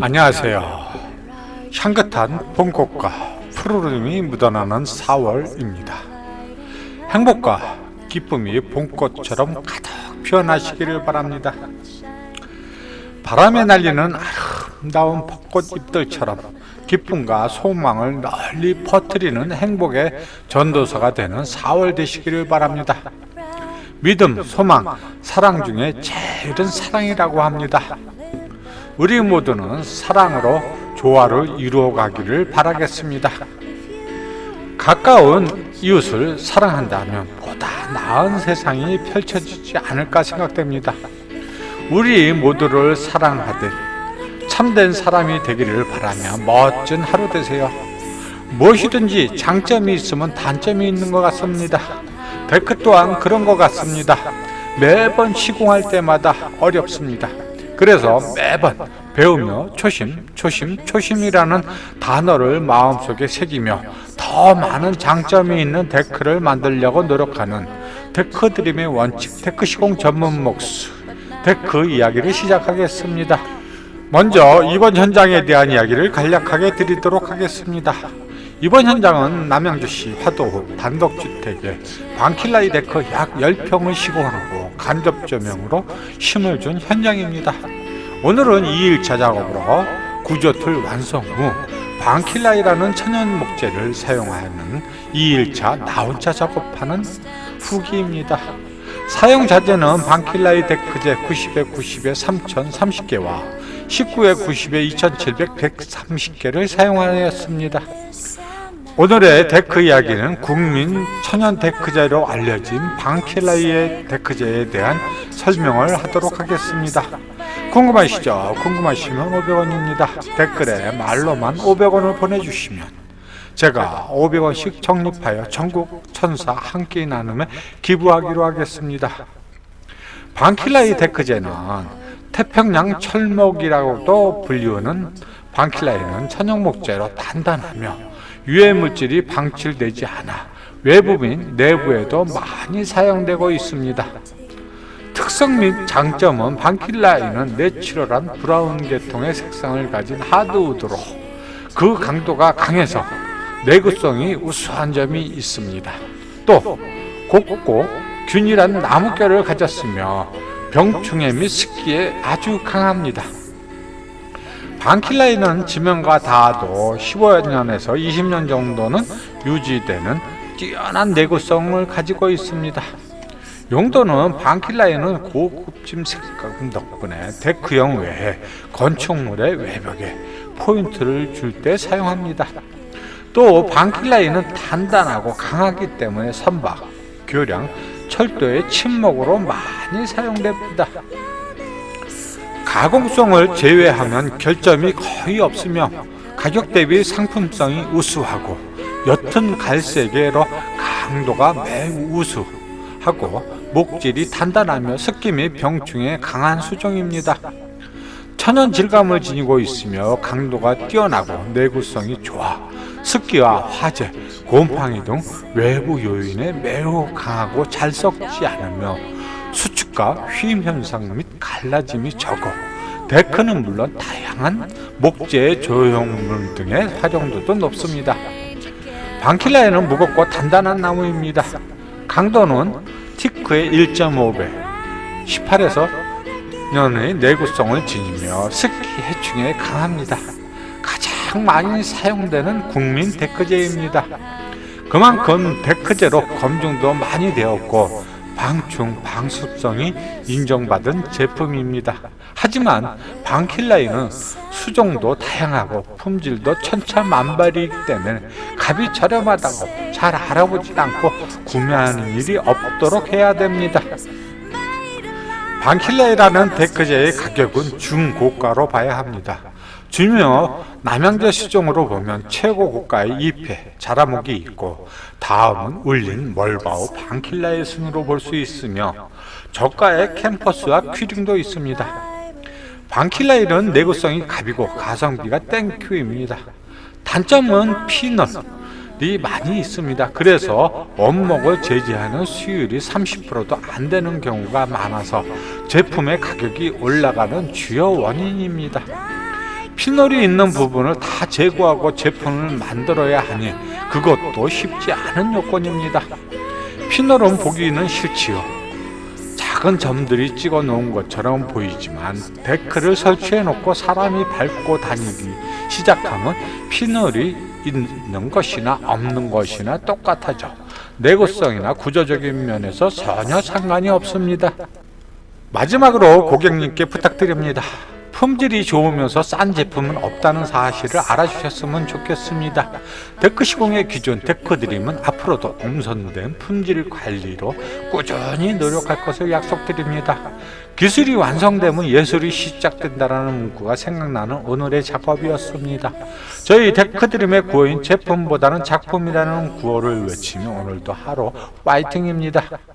안녕하세요. 향긋한 봄꽃과 푸르름이 묻어나는 4월입니다. 행복과 기쁨이 봄꽃처럼 가득 피어나시기를 바랍니다. 바람에 날리는 아름다운 벚꽃 잎들처럼 기쁨과 소망을 널리 퍼뜨리는 행복의 전도서가 되는 4월 되시기를 바랍니다. 믿음, 소망, 사랑 중에 제일은 사랑이라고 합니다. 우리 모두는 사랑으로 조화를 이루어가기를 바라겠습니다. 가까운 이웃을 사랑한다면 보다 나은 세상이 펼쳐지지 않을까 생각됩니다. 우리 모두를 사랑하듯 참된 사람이 되기를 바라며 멋진 하루 되세요. 무엇이든지 장점이 있으면 단점이 있는 것 같습니다. 데크 또한 그런 것 같습니다. 매번 시공할 때마다 어렵습니다. 그래서 매번 배우며 초심, 초심, 초심이라는 단어를 마음속에 새기며 더 많은 장점이 있는 데크를 만들려고 노력하는 데크 드림의 원칙 데크 시공 전문 목수 데크 이야기를 시작하겠습니다. 먼저 이번 현장에 대한 이야기를 간략하게 드리도록 하겠습니다. 이번 현장은 남양주시 화도읍 단독주택에 방킬라이 데크 약 10평을 시공하고 간접 조명으로 힘을 준 현장입니다. 오늘은 2일차 작업으로 구조틀 완성 후 방킬라이라는 천연 목재를 사용하는 2일차 나 혼자 작업하는 후기입니다. 사용 자재는 방킬라이 데크제 90에 90에 3030개와 19에 90에 2700 130개를 사용하였습니다. 오늘의 데크 이야기는 국민 천연 데크제로 알려진 방킬라이의 데크제에 대한 설명을 하도록 하겠습니다. 궁금하시죠? 궁금하시면 500원입니다. 댓글에 말로만 500원을 보내주시면 제가 500원씩 적립하여 전국 천사 한 끼 나눔에 기부하기로 하겠습니다. 방킬라이 데크제는 태평양 철목이라고도 불리우는 방킬라이는 천연 목재로 단단하며 유해 물질이 방출되지 않아 외부 및 내부에도 많이 사용되고 있습니다. 특성 및 장점은 방킬라이는 내추럴한 브라운 계통의 색상을 가진 하드우드로 그 강도가 강해서 내구성이 우수한 점이 있습니다. 또 곱고 균일한 나무결을 가졌으며 병충해 및 습기에 아주 강합니다. 방킬라이는 지면과 닿아도 15년에서 20년 정도는 유지되는 뛰어난 내구성을 가지고 있습니다. 용도는 방킬라이는 고급짐 색감 덕분에 데크형 외에 건축물의 외벽에 포인트를 줄 때 사용합니다. 또 방킬라이는 단단하고 강하기 때문에 선박, 교량, 철도의 침목으로 많이 사용됩니다. 가공성을 제외하면 결점이 거의 없으며 가격 대비 상품성이 우수하고 옅은 갈색으로 강도가 매우 우수하고 목질이 단단하며 및 병충해 강한 수종입니다. 천연 질감을 지니고 있으며 강도가 뛰어나고 내구성이 좋아 습기와 화재, 곰팡이 등 외부 요인에 매우 강하고 잘 썩지 않으며 수축과 휘임 현상 및 갈라짐이 적어 데크는 물론 다양한 목재 조형물 등의 활용도도 높습니다. 방킬라에는 무겁고 단단한 나무입니다. 강도는 티크의 1.5배, 18에서 년의 내구성을 지니며 습기 해충에 강합니다. 가장 많이 사용되는 국민 데크제입니다. 그만큼 데크제로 검증도 많이 되었고 방충 방습성이 인정받은 제품입니다. 하지만 방킬라이는 수종도 다양하고 품질도 천차만별이기 때문에 값이 저렴하다고 잘 알아보지 않고 구매하는 일이 없도록 해야 됩니다. 방킬라이라는 데크제의 가격은 중고가로 봐야 합니다. 주며 남양주 시종으로 보면 최고 고가의 2패 자라목이 있고 다음은 울린 멀바우 방킬라의 순으로 볼 수 있으며 저가의 캠퍼스와 퀴링도 있습니다. 방킬라일은 내구성이 갑이고 가성비가 땡큐입니다. 단점은 피넛, 분들이 많이 있습니다. 그래서 원목을 제지하는 수율이 30%도 안 되는 경우가 많아서 제품의 가격이 올라가는 주요 원인입니다. 피놀이 있는 부분을 다 제거하고 제품을 만들어야 하니 그것도 쉽지 않은 요건입니다. 피놀은 보기는 싫지요. 작은 점들이 찍어 놓은 것처럼 보이지만 데크를 설치해 놓고 사람이 밟고 다니기 시작하면 피놀이 있는 것이나 없는 것이나 똑같아져 내구성이나 구조적인 면에서 전혀 상관이 없습니다. 마지막으로 고객님께 부탁드립니다. 품질이 좋으면서 싼 제품은 없다는 사실을 알아주셨으면 좋겠습니다. 데크 시공의 기존 데크드림은 앞으로도 엄선된 품질 관리로 꾸준히 노력할 것을 약속드립니다. 기술이 완성되면 예술이 시작된다라는 문구가 생각나는 오늘의 작업이었습니다. 저희 데크드림의 구호인 제품보다는 작품이라는 구호를 외치며 오늘도 하루 파이팅입니다.